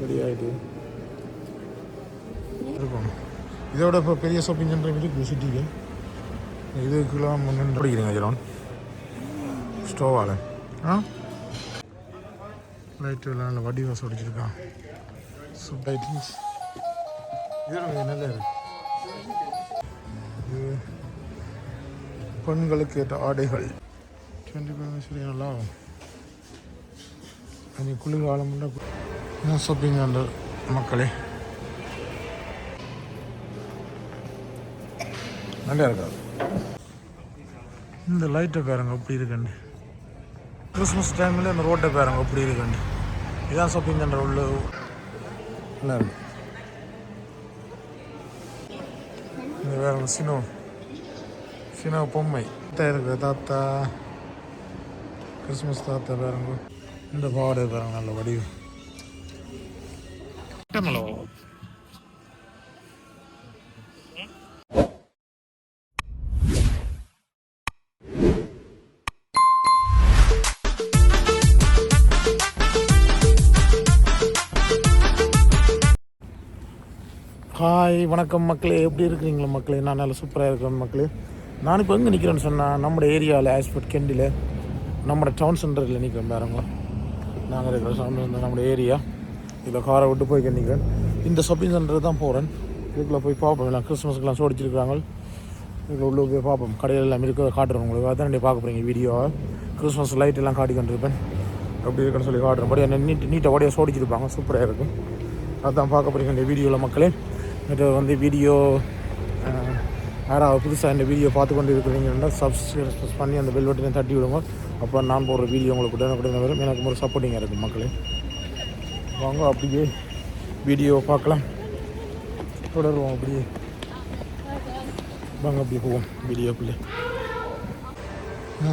Ready ஆகிட்டு இருக்கும். இதோட இப்போ பெரிய ஷாப்பிங் சென்டர் இருக்குது சிட்டிக்கு இதுக்கெல்லாம் முன்னு படிக்கிறீங்க ஜெரோன் ஸ்டோவால் ஆ? லைட்டு எல்லாம் நல்ல வடி வாசம் அடிச்சிருக்கான் சூப் லைட்டிங்ஸ் இது நல்லா இருக்கு இது பெண்களுக்கு ஏற்ற ஆடைகள். டுவெண்ட்டி ஃபைவ் சரி நல்லா ஆகும் இனி குளிர்காலம் என்ன ஷாப்பிங் சென்டர் மக்களே நல்லா இருக்காது இந்த லைட்டை பாருங்க எப்படி இருக்குன்னு கிறிஸ்மஸ் டைமில் இந்த ரோட்டை பாருங்க எப்படி இருக்குன்னு இதான் ஷாப்பிங் சென்டர் உள்ள நல்லா இருக்கு இந்த வேற சினோ சினோ பொம்மை தாத்தா இருக்கு தாத்தா கிறிஸ்மஸ் தாத்தா பாருங்க இந்த பாவாடை பாருங்க நல்ல வடிவு ஹலோ ஹாய் வணக்கம் மக்களே. எப்படி இருக்கிறீங்களா மக்களே? நான் நல்லா சூப்பராக இருக்கிறேன் மக்களே. நான் இப்போ எங்கே நிற்கிறேன்னு சொன்னால் நம்ம ஏரியாவில் ஆஸ்பர்ட் கெண்டியில் நம்ம டவுன் சென்டரில் நிற்கிறேன் பாருங்க. நாங்கள் இருக்கிற சவுண்ட் வந்து நம்ம ஏரியா இதில் காரை விட்டு போய் நிற்கிறேன் இந்த ஷாப்பிங் சென்டர் தான் போகிறேன் இதுக்குள்ளே போய் பார்ப்போம். எல்லாம் கிறிஸ்மஸ்க்கெலாம் சோடிச்சிருக்காங்க இதில் உள்ள போய் பார்ப்போம். கடையில் எல்லாம் இருக்க காட்டுறேன் உங்களுக்கு. அதான் நீங்கள் பார்க்க போகிறீங்க வீடியோவை கிறிஸ்மஸ் லைட் எல்லாம் காட்டி கொண்டிருப்பேன். எப்படி இருக்குன்னு சொல்லி காட்டுறேன். படி நீட் நீட்டை ஓடியாக சோடிச்சிருப்பாங்க சூப்பராக இருக்கும். அதான் பார்க்க போகிறீங்க இந்த வீடியோவில் மக்களே. இது வந்து வீடியோ யாராவது புதுசாக இந்த வீடியோ பார்த்து கொண்டு இருக்கிறீங்கன்னா சப்ஸ்கிரைப் பண்ணி அந்த பெல் பட்டனை தட்டி விடுங்க. அப்போ நான் போடுற வீடியோ உங்களுக்கு உடனுக்குடன் வரும். எனக்கு ஒரு சப்போர்ட்டிங்காக இருக்கும் மக்களே. வாங்க அப்படியே வீடியோ பார்க்கலாம். தொடருவோம் அப்படியே. வாங்க அப்படியே போவோம் வீடியோக்குள்ளே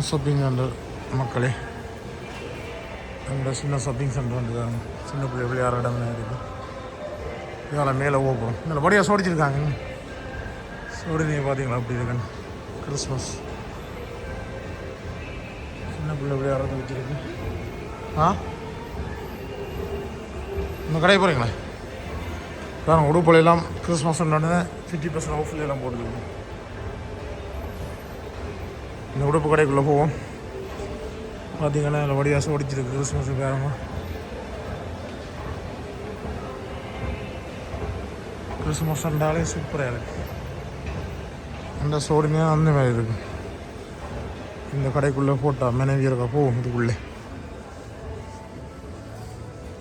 ஷாப்பிங் சென்டர் மக்களே? எங்களோட சின்ன ஷாப்பிங் சென்டர் வந்துருக்காங்க சின்ன பிள்ளை விளையாடுற இடம் இருக்குது இதெல்லாம் மேலே ஓப்போம் இதில் படியாக சோடிச்சிருக்காங்க. சோடினே பார்த்தீங்களா அப்படி இருக்குன்னு கிறிஸ்மஸ் சின்ன பிள்ளை விளையாடுறது வச்சுருக்கு ஆ? இந்த கடையை போகிறீங்களே பாருங்க உடுப்பலையெல்லாம் கிறிஸ்மஸ் நடந்து ஃபிஃப்டி பர்சன்ட் ஆஃப்ல எல்லாம் போட்டுருக்கோம் இந்த உடுப்பு கடைக்குள்ளே போவோம். பார்த்தீங்கன்னா இதில் வடிவாசம் சோடிச்சிருக்கு கிறிஸ்மஸ் பேரமாக கிறிஸ்மஸ் இருந்தாலே சூப்பராக இருக்கு. அந்த சோடினே அந்த மாதிரி இருக்கு. இந்த கடைக்குள்ளே போட்டால் மனைவி இருக்கா போகும் இதுக்குள்ளே.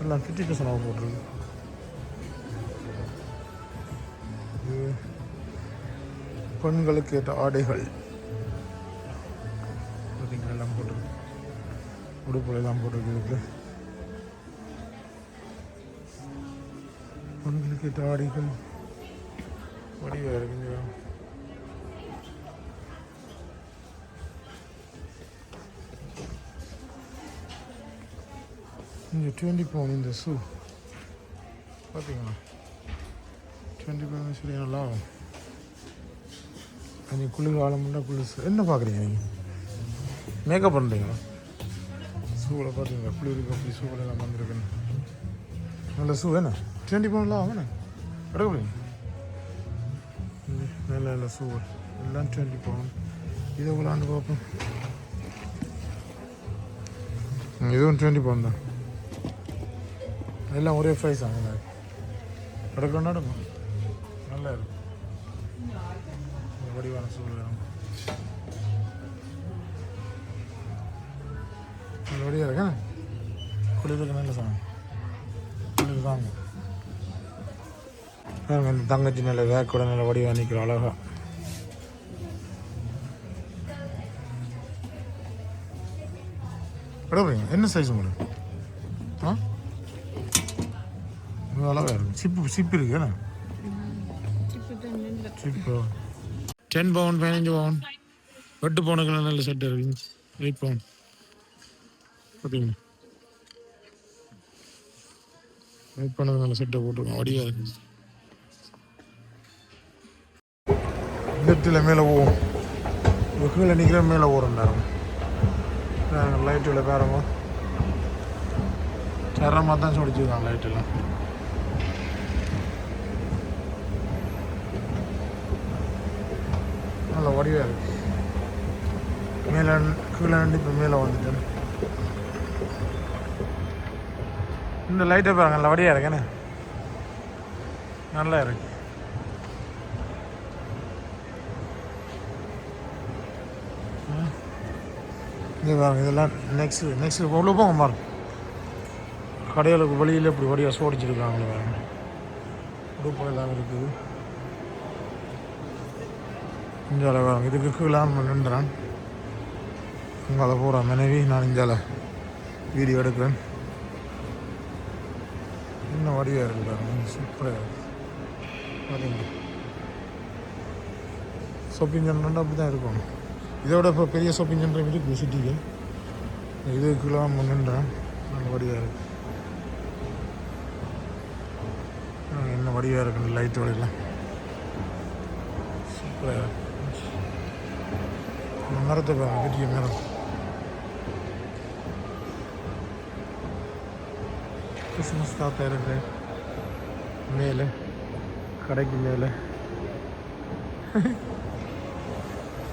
எல்லாம் ஃபிஃப்டி பர்சன்ட் ஆஃப் போட்டிருக்கு பெண்களுக்கு ஏற்ற ஆடைகள். பார்த்தீங்களா எல்லாம் போட்டிருக்கு உடுப்புல எல்லாம் போட்டிருக்கு இதுக்கு பெண்களுக்கு ஏற்ற ஆடைகள். வடிவாக இருக்குங்க இங்கே டுவெண்ட்டி பவுன் இந்த ஷூ பார்த்தீங்களா டுவெண்ட்டி பவுன் சரி நல்லா ஆகும் நீங்கள் குளிர்காலம்னா குளிர் என்ன பார்க்குறீங்க நீங்கள் மேக்கப் பண்ணுறீங்களா ஷூவில் பார்த்தீங்களா குளிருக்கு அப்படி ஷூவில் எல்லாம் வந்திருக்குன்னு நல்ல ஷூ வேணா டுவெண்ட்டி பவுன்லாம் ஆகும் எடுக்க முடியும் நல்ல நல்ல ஷூ எல்லாம் டுவெண்ட்டி பவுன் இதை விளாண்டு பார்ப்போம் இதுவும் டுவெண்ட்டி பவுன் தான் எல்லாம் ஒரே ப்ரைஸ் ஆகும் நடக்கும் நடக்கும். நல்லா இருக்கும் வடிவான சூழ்நிலை நல்ல இருக்கா? குளிருக்கு நல்ல சாமி. குளிர் தாங்க. பாருங்க இந்த தங்கச்சி நல்ல வேக்கூட நல்ல வடிவாக நிற்கிற அழகா. எடுப்பீங்க என்ன சைஸ் உங்களுக்கு ஆ இது அழகா இருக்கு சிப்பு சிப்பு இருக்கு என்ன? சிப்பு. டென் பவுன் பதினஞ்சு பவுன் எட்டு பவுனுக்குலாம் நல்ல செட் இருக்கு எயிட் பவுன் பார்த்தீங்க எயிட் பவுனுக்கு நல்ல செட்டை போட்டிருக்கோம். வடியா இருக்கு லெஃப்ட்டில் மேலே போவோம் கீழே நிற்கிற மேலே ஓடும் நேரம். லைட்டில் பாருங்க தரமாக தான் சொடிச்சிருக்காங்க லைட்டெல்லாம் நல்ல வடிவாக இருக்கு. மேலே கீழே நின்று இப்போ மேலே வந்துட்டேன் இந்த லைட்டை பாருங்க நல்ல வடியாக இருக்கேன்னு நல்லா இருக்கு. ம். பாருங்க இதெல்லாம் நெக்ஸ்ட் நெக்ஸ்ட் அவ்வளோ போங்க பாருங்க. கடைகளுக்கு வழியில் இப்படி வடியாக சோடிச்சிருக்காங்களே பாருங்க. உடுப்பு எல்லாம் இருக்குது. இஞ்சால பாருங்க இதுக்கு கீழே நின்றுறான் உங்களை போகிற மனைவி நான் இஞ்சால வீடியோ எடுக்கிறேன். இன்னும் வடிவாக இருக்கு பாருங்க. சூப்பராக இருக்கு. ஷாப்பிங் சென்டர்னா அப்படி தான் இருக்கும். இதோட இப்போ பெரிய ஷாப்பிங் சென்டர் இருக்குது. சிட்டிக்கு இதுக்குலாம் நின்றேன் நல்ல வடிவாக இருக்கு? என்ன வடிவாக இருக்கு லைட் வழியெல்லாம் சூப்பராக இருக்கு இந்த மரத்தை பாருங்க பெரிய மரம் கிறிஸ்மஸ் தாத்தா இருக்கு மேலே கடைக்கு மேலே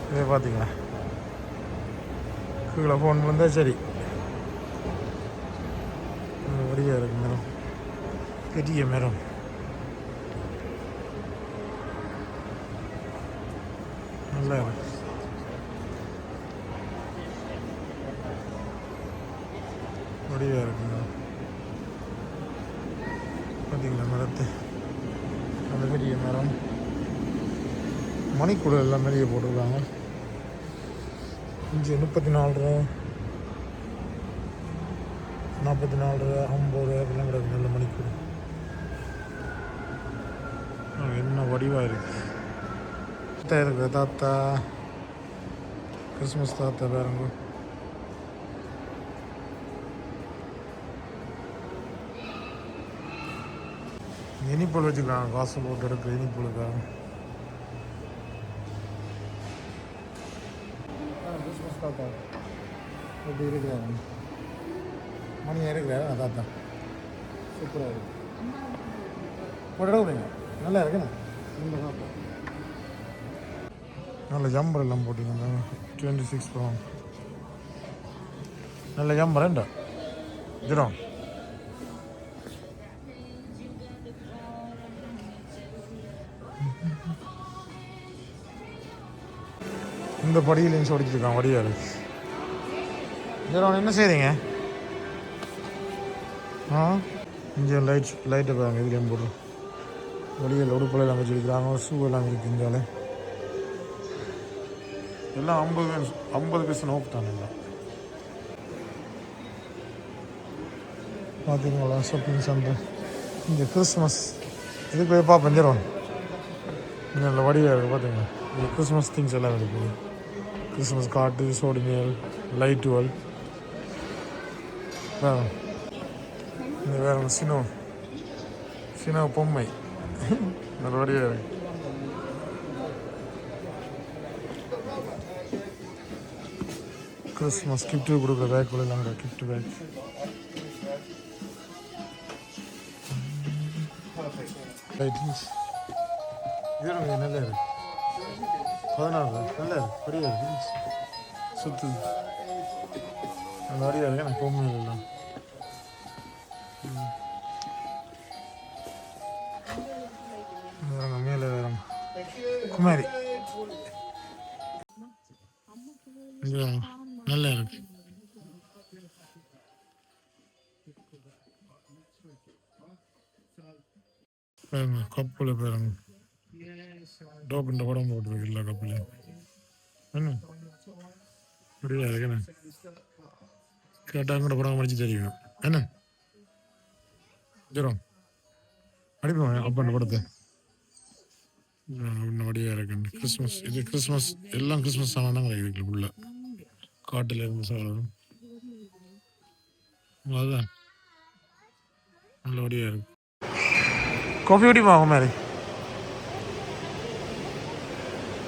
இதை பார்த்தீங்களா கீழே ஃபோன் வந்தால் சரி வடிவாக இருக்கு மரம் பெரிய மரம் நல்லா இருக்கு வடிவாக இருக்கு மரம் பார்த்தீங்களா மரத்தை அந்த பெரிய மரம் மணிக்கூட எல்லாம் நிறைய போட்டிருக்காங்க. இஞ்சி முப்பத்தி நாலு ரூபா நாற்பத்தி நாலு ரூபா ஐம்பது ரூபா அப்படிலாம் கிடக்கு நல்ல மணிக்கூட என்ன வடிவாக இருக்குது தாத்தா இருக்கு. தாத்தா கிறிஸ்மஸ் தாத்தா பாருங்க இனிப்பல் வச்சுக்கிறாங்க. காசு போட்டு எடுக்க இனிப்பொழுக்காக தாத்தா எப்படி இருக்கிறாங்க மணி இருக்கிறாரு தாத்தா சூப்பராக இருக்கு போட்டு விடுங்க நல்லா இருக்குண்ணா இந்த தாத்தா நல்ல ஜம்பர் எல்லாம் போட்டுங்க டுவெண்ட்டி சிக்ஸ் பவுன் நல்ல ஜம்பர் ஏண்டா ஜிரம் இந்த படியிலையும் சொடிச்சிருக்கான் வடியா இருக்கு என்ன செய்றீங்க? ஆ? இங்கே லைட் லைட்டை பாருங்க இதுலேயும் போடுறோம் வெளியில் உடுப்பில் எல்லாம் வச்சுருக்கிறாங்க ஷூ எல்லாம் இருக்கு இந்தால எல்லாம் ஐம்பது ஐம்பது பர்சன்ட் நோக்கு தானே எல்லாம். பார்த்தீங்களா ஷாப்பிங் சென்டர் இங்கே கிறிஸ்மஸ் இதுக்கு போய் பார்ப்பேன் ஜெரோன் இங்கே வடிவாக இருக்குது பார்த்தீங்களா இங்கே கிறிஸ்மஸ் திங்ஸ் எல்லாம் இருக்குது கிறிஸ்மஸ் காட்டு சோடிமேல் லைட் வால் இந்த வேற ஒன்று சினோ சினோ பொம்மை நல்ல வடிவாக இருக்கு கிறிஸ்மஸ் கிஃப்ட்டு கொடுக்குற பேக் பதினாறு நல்லா இருக்கு சுத்து. அந்த இருக்கு எனக்கு பொம்மை எல்லாம். மேலே குமாரி. கேட்டால் கூட படம் படிச்சு தெரியும். என்ன? ஜெரோம் அடிப்போம் அப்பன் படத்தை. அப்படியே வடியாக இருக்கு. கிறிஸ்மஸ் இது கிறிஸ்மஸ் எல்லாம் கிறிஸ்மஸ் சாமான் தான் கிடைக்குது உள்ள. காட்டில் இருந்து சாதம் அதுதான் நல்லபடியாக இருக்கு. காஃபி குடிப்போம் அவங்க மாதிரி?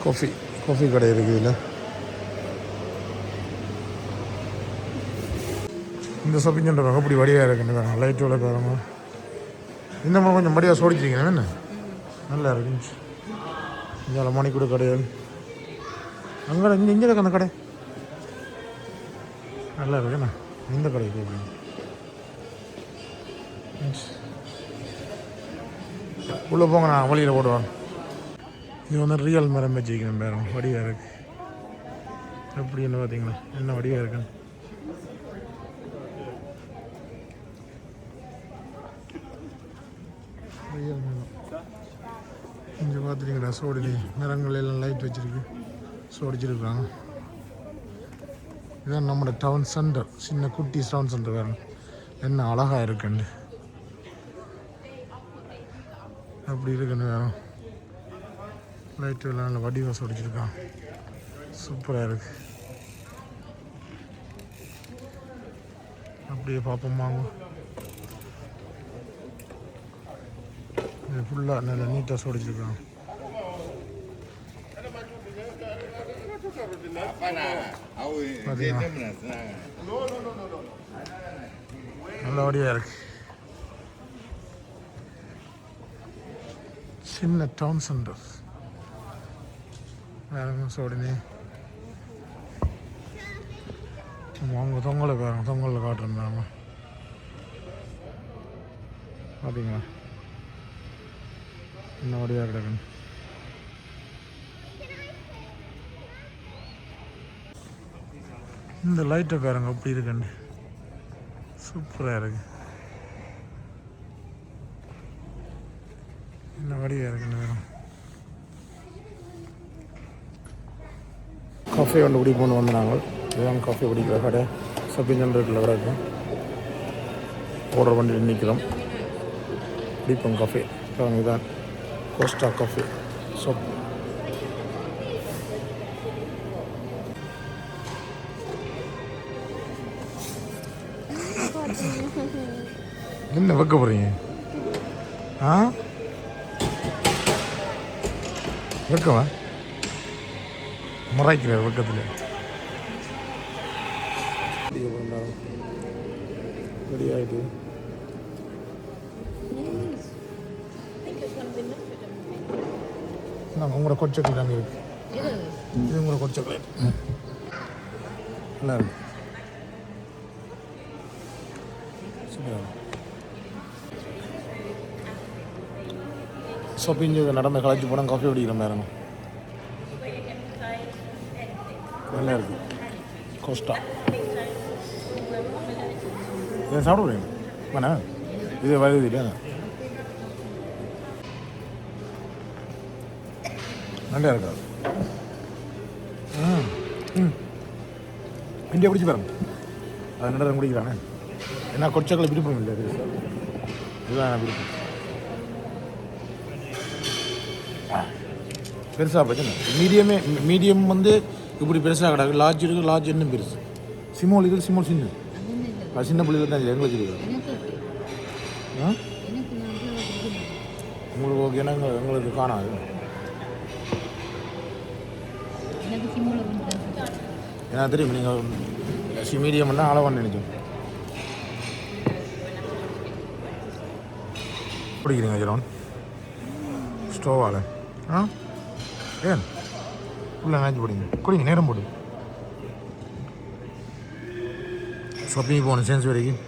காஃபி காஃபி கடை இருக்குது இல்லை இந்த ஷாப்பிங் சென்டர் அப்படி வடியாக இருக்குன்னு லைட்டோட பாருங்க இந்த மாதிரி கொஞ்சம் மடியாக சோடிச்சிருக்கீங்க என்ன? நல்லா இருக்குச்சு இங்கே மணிக்கூட கிடையாது அங்கே இங்கே இங்கே இருக்கு அந்த கடை. நல்லா இருக்குண்ணா இந்த கடைக்கு போய் உள்ளே போங்க நான் வழியில் போடுவேன் இது வந்து ரியல் மரம் வச்சுக்கிறேன் பேரும் வடிவாக இருக்கு. எப்படின்னு பார்த்தீங்களா? என்ன வடிவாக இருக்குன்னு ரியல் மரம் இங்கே பார்த்துட்டிங்களா சோடி நிறங்கள் எல்லாம் லைட் வச்சுருக்கு. சோடிச்சிருக்காங்க. இதான் நம்மளோட டவுன் சென்டர் சின்ன குட்டி டவுன் சென்டர் வேறு. என்ன அழகாக இருக்குண்டு அப்படி இருக்குன்னு வேறு. லைட்டு எல்லாம் நல்ல வடிவாக சோடிச்சிருக்கான் சூப்பராக இருக்குது அப்படியே பார்ப்போம் வாங்க. இது ஃபுல்லாக நல்லா நீட்டாக சோடிச்சிருக்கான் நல்லபடியாக இருக்கு. சின்ன டவுன் சென்டர் வேற சோடினே? அவங்க தொங்கலை பாருங்க தொங்கலில் காட்டுறேன் பாருங்க பார்த்தீங்களா என்ன வடியாக இந்த லைட்டை பாருங்க அப்படி இருக்குன்னு? சூப்பராக இருக்கு. என்ன வடிவாக இருக்குன்னு வேணும் காஃபி ஒன்று குடி கொண்டு வந்து நாங்கள். இதுதான் காஃபி குடிக்கிற கடை. சப்பிஞ்சன்றில் இருக்கும் ஆர்டர் வண்டியில் நிற்கிறோம் குடிப்போம் காஃபி இதுதான் கோஸ்டா காஃபி சோப் என்ன வைக்க போகிறீங்க ஆ வைக்கவா மறைக்கிறார் பக்கத்தில் ரெடி ஆகிட்டு நாங்கள் உங்களோட கொட் சாக்லேட் அங்கே இருக்கு. இது உங்களோட கொட் சாக்லேட் நல்லா இருக்கு. சூப்பரா இருக்கு. நடந்த கலைச்சி போனால் காஃபி குடிக்கிற மாதிரி இருக்கும் நல்லா இருக்கு. கோஸ்டா இதை சாப்பிட முடியும்? வேணா இது வருது இல்லையா நல்லா இருக்கா? ம் ம். இந்தியா குடிச்சு பாருங்க. அது நடந்து குடிக்கிறானே. ஏன்னா கொச்சக்களை விருப்பம் இல்லை அது. இதுதான் விருப்பம். பெருசாக பிரச்சனை மீடியமே மீடியம் வந்து இப்படி பெருசாக கிடக்கு. லார்ஜ் இருக்குது லார்ஜ் இன்னும் பெருசு. சிமோல் இருக்குது சிமோல் சின்ன அது சின்ன பிள்ளைகள் தான் எங்களுக்கு இருக்குது ஆ? உங்களுக்கு ஓகேனா எங்க- எங்களுக்கு காணாது. ஏன்னா தெரியும் நீங்கள் சி மீடியம்னா அளவான்னு நினைச்சோம் பிடிக்கிறீங்க ஜெரோன் ஸ்டோவால் ஆ ஏன் உள்ள நினைச்சு போடுங்க குடிங்க நேரம் போடு ஷாப்பிங் போகணும் சேன்ஸ் வரைக்கும்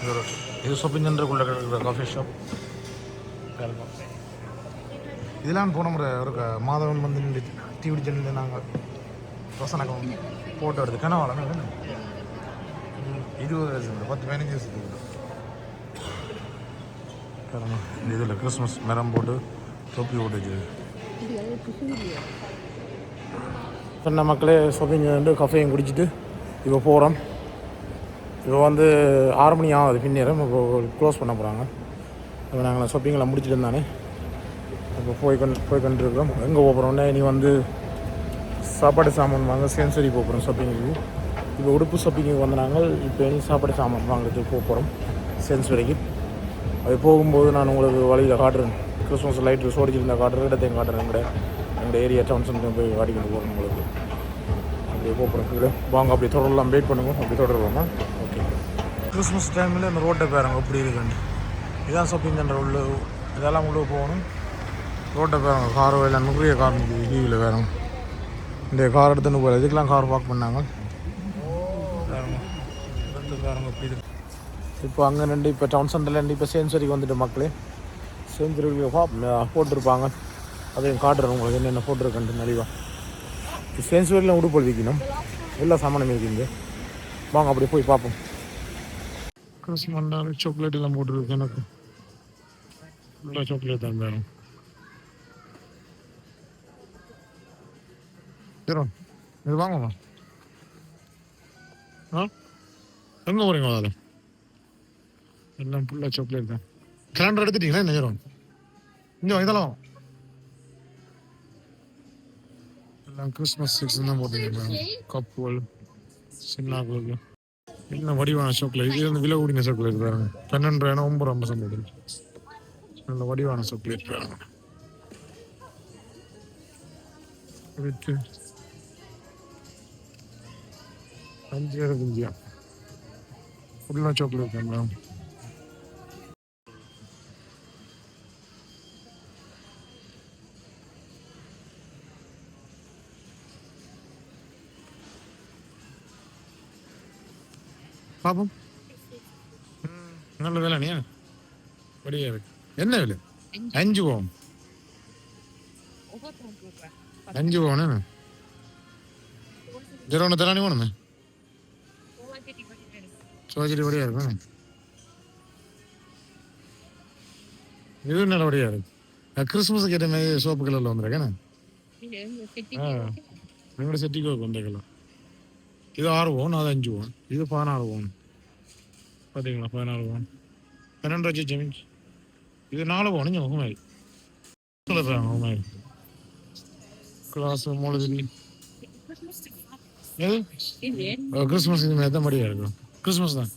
இது ஒரு- இது ஷாப்பிங் சென்டருக்குள்ள இருக்கிற காஃபி ஷாப் கேள்வி இதெல்லாம் போன முறை ஒரு க- மாதவன் வந்து நின்று டிவி சேனலில் நாங்கள் வசனகம் போட்டோ எடுத்து கனவாளம் இருபது வருஷம் பத்து பதினஞ்சு வருஷத்துக்கு இந்த இதில் கிறிஸ்மஸ் மரம் போட்டு தொப்பி போட்டு வச்சுருக்கு மக்களே ஷாப்பிங் வந்து கஃபையும் குடிச்சிட்டு இப்போ போகிறோம் இப்போ வந்து ஆறு மணி ஆகுது பின்னேரம் இப்போ க்ளோஸ் பண்ண போகிறாங்க இப்போ நாங்கள் ஷாப்பிங்கெல்லாம் முடிச்சுட்டு இருந்தானே இப்போ போய் கொண்டு போய் கொண்டிருக்கிறோம். எங்கே போகிறோம்னா இனி வந்து சாப்பாடு சாமான் வாங்க சென்சரி போகிறோம் ஷாப்பிங்கு இப்போ உடுப்பு ஷாப்பிங்கு வந்து நாங்கள் இப்போ இனி சாப்பாடு சாமான் வாங்குறதுக்கு போக போகிறோம் சென்ஸ் வரைக்கும் அது போகும்போது நான் உங்களுக்கு வழியில் காட்டுறேன். கிறிஸ்மஸ் லைட்டு சோடிச்சிருந்தா காட்டுறேன் இடத்தையும் காட்டுறேன். எங்கட எங்கள் ஏரியா டவுன்ஸ் போய் காட்டிக்கிட்டு போகிறோம் உங்களுக்கு. அப்படியே போகிறோம் வாங்க அப்படி தொடரலாம். வெயிட் பண்ணுங்க. அப்படி தொடரலாமா ஓகே கிறிஸ்மஸ் டைமில் இந்த ரோட்டை பாருங்க அப்படி இருக்குன்னு. இதான் ஷாப்பிங் சென்டர் உள்ள இதெல்லாம் உள்ளே போகணும். ரோட்டை பாருங்க கார் வேலை நிறைய கார் நிற்குது லீவில் வேறுங்க இந்த கார் எடுத்துன்னு போகல இதுக்கெலாம் கார் பார்க் பண்ணாங்க. இப்போ அங்கே ரெண்டு இப்போ டவுன் சென்டரில் ரெண்டு இப்போ சேஞ்சுரிக்கு வந்துட்டு மக்களே. சேஞ்சுரிக்கு போட்டிருப்பாங்க. அதையும் காட்டுறேன் உங்களுக்கு என்னென்ன போட்டிருக்கேன்ட்டு நலிவா சேஞ்சுரியில் உடுப்பு விற்கணும் எல்லா சாமானும் இருக்குது வாங்க அப்படியே போய் பார்ப்போம். கிறிஸ்மண்டான சாக்லேட் எல்லாம் போட்டுருக்கு எனக்கு. ஃபுல்லாக சாக்லேட் தான் வேணும். சரி இது வாங்கம்மா ஆ எங்கே போகிறீங்க அதில் எல்லாம் ஃபுல்லாக சாக்லேட் தான் கேலண்டர் எடுத்துட்டீங்களா என்ன நேரம் இங்கே இதெல்லாம் எல்லாம் கிறிஸ்மஸ் சீசன் தான் போட்டுருக்கீங்க கப்புகள் சின்னாக்களுக்கு என்ன வடிவான சாக்லேட் இது வந்து விலை கூடின சாக்லேட் பாருங்க பன்னெண்டு ரூபாய் ஒன்பது ஐம்பது சம்பளம் நல்ல வடிவான சாக்லேட் பாருங்க வித்து அஞ்சு இருபத்தஞ்சியா ஃபுல்லாக சாக்லேட் தான் மேம் பாப்போம் ம், நல்ல விலை நீ படியா இருக்கு என்ன விலை அஞ்சு போவோம் சோஜரி வழியாக இருக்கும்? இது நல்லபடியாக இருக்கு? கிறிஸ்மஸுக்கு ஏற்ற மாதிரி சோப்பு கலரில் வந்திருக்கேன். எங்களோட செட்டிக்கு வந்திருக்கலாம் இது ஆறு ஓன் அது அஞ்சு ஓன். இது பதினாறு ஓன். பார்த்தீங்களா பதினாறு ஓன். பன்னெண்டு வச்சு ஜெமின்ஸ் இது நாலு ஓன் இங்கே உகுமாரி சொல்லுறாங்க உகுமாரி கிளாஸ் மூலதிரி எது கிறிஸ்மஸ் இது மாதிரி தான் மடியாக இருக்கும். கிறிஸ்மஸ் தான்.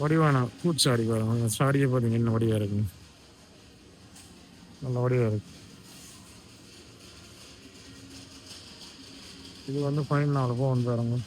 வடிவான பூச்சாடி வரும். அந்த சாடியை பார்த்தீங்க என்ன வடிவாக இருக்குங்க நல்ல வடிவாக இருக்கு. இது வந்து ஃபைனல் நாலு ரூபா வந்து வரங்க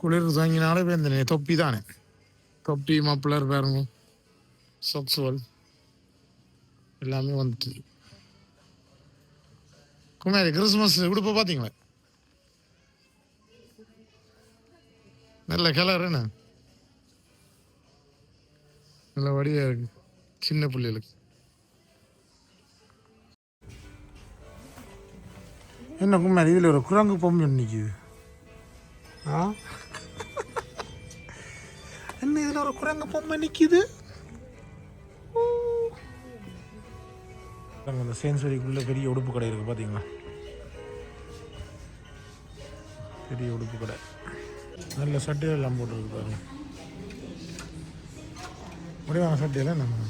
குளிர் தாங்கினாலே இந்த தொப்பி தானே தொப்பி மப்ளர் பாருங்க சொக்ஸுவல் எல்லாமே வந்துட்டு. குமாரி கிறிஸ்மஸ் உடுப்பை பார்த்தீங்களா நல்ல கலர் என்ன? நல்ல வடியா இருக்கு. சின்ன பிள்ளைகளுக்கு. என்ன குமாரி இதில் ஒரு குரங்கு பொம்மை இன்னைக்கு நிற்கிது ஆ? என்ன இதில் ஒரு குரங்கு பொம்மை நிற்கிது அந்த சேன்சுரிக்குள்ள பெரிய உடுப்பு கடை இருக்குது பார்த்தீங்களா பெரிய உடுப்பு கடை. நல்ல சட்டையில் எல்லாம் போட்டுருக்கு பாருங்க. முடிவான சட்டையெல்லாம் நம்ம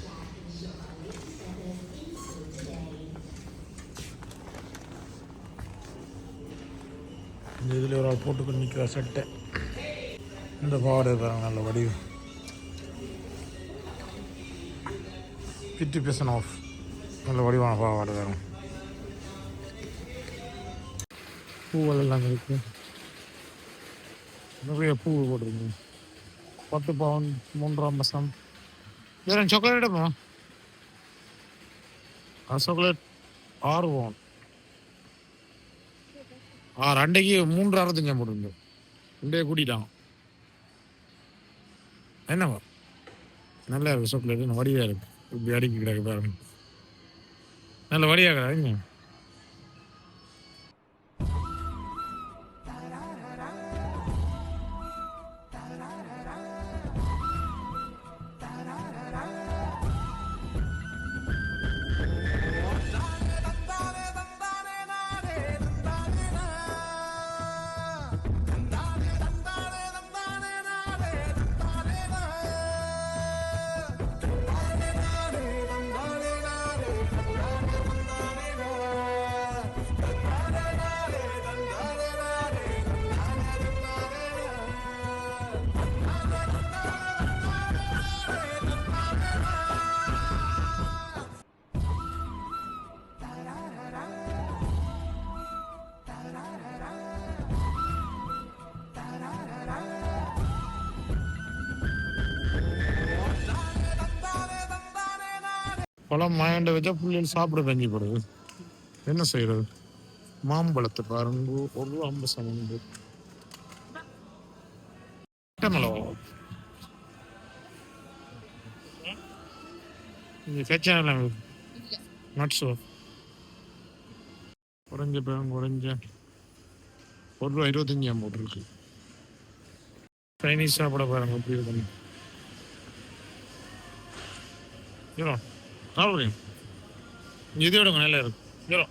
இந்த இதில் ஒரு ஆள் போட்டுக்கொண்டு நிற்கிற சட்டை. இந்த பாவாடை பாருங்க நல்ல வடிவு. ஃபிஃப்டி பர்சன்ட் ஆஃப் நல்ல வடிவான பாவாடை பாருங்க. பூவெல்லாம் இருக்கு நிறைய பூ போட்டிருக்கு பத்து பவுன் மூன்றாம் மாதம் வேற சாக்லேட் எடுப்போம்? ஆ சாக்லேட் ஆறு பவுன். ஆ ரெண்டைக்கு மூன்று அறுபத்தஞ்சாம் போட்டுருந்து ரெண்டே கூட்டிட்டான். என்னவா நல்லா இருக்கு சாக்லேட் வடிவா இருக்கு இப்படி அடிக்க கிடக்கு பாருங்க. நல்ல வடியாக கிடக்குங்க பழம் மாயாண்ட வச்சா பிள்ளைகள் சாப்பிட தங்கி போடுது என்ன செய்யறது மாம்பழத்தை பாருங்க ஒரு அம்பு சமந்து குறைஞ்ச பேங்க் குறைஞ்ச ஒரு ரூபா இருபத்தஞ்சி போட்டிருக்கு. சைனீஸ் சாப்பிட பாருங்க எப்படி இருக்கணும் சாப்பிடுங்க இது விடுங்க நல்லா இருக்கும்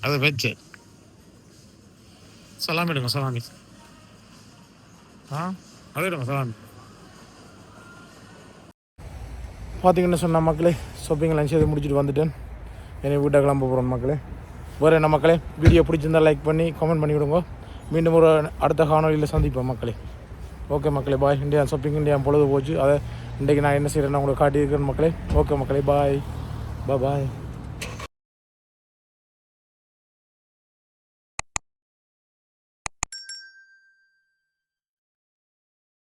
அது அதை சலாமி எடுங்க சலாமி. ஆ? அது எடுங்க சலாமி. பார்த்தீங்கன்னு சொன்ன மக்களே ஷாப்பிங் லஞ்ச் எது முடிச்சுட்டு வந்துட்டேன். என்னை வீட்டை கிளம்ப போகிறோம் மக்களே. வேறு என்ன மக்களே வீடியோ பிடிச்சிருந்தா லைக் பண்ணி கமெண்ட் பண்ணி விடுங்க. மீண்டும் ஒரு அடுத்த காணொலியில் சந்திப்போம் மக்களே. ஓகே மக்களே பாய் இந்தியா ஷாப்பிங் இந்தியா பொழுது போச்சு. அதை இன்றைக்கி நான் என்ன செய்கிறேன்னு உங்களுக்கு காட்டியிருக்கிறேன் மக்களே. ஓகே மக்களே பாய் பாய்